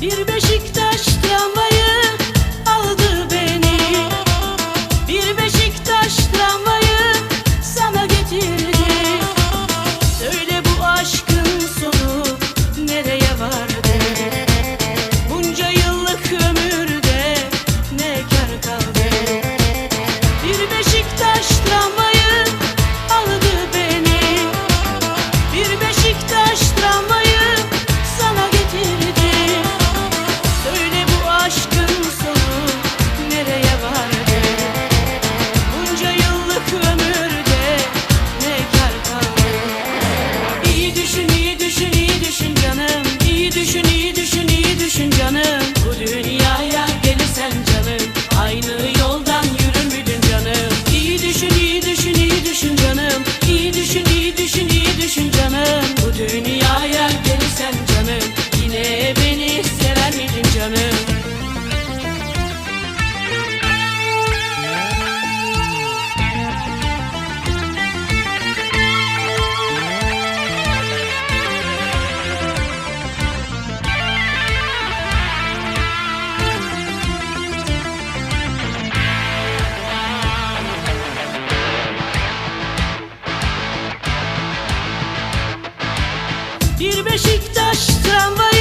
Bir beşik Beşiktaş tramvayı Bir Beşiktaş tramvayı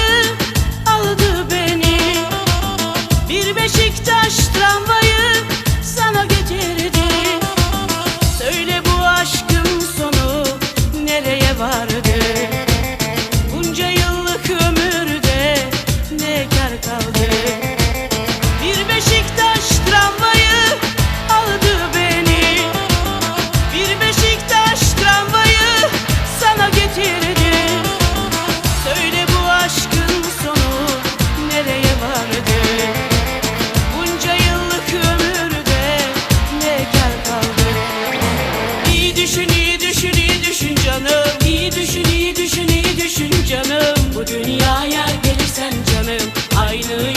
düşün iyi düşün iyi düşün canım. İyi düşün iyi düşün iyi düşün canım. Bu dünyaya gelirsen canım. Aynı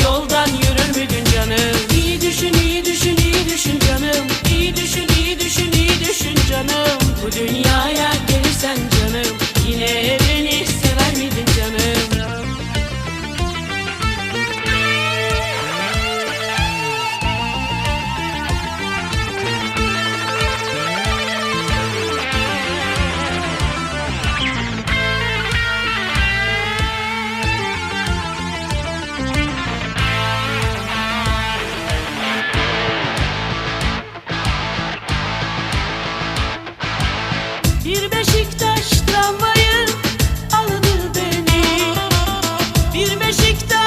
Bir Beşiktaş tramvayı aldı beni. Bir Beşiktaş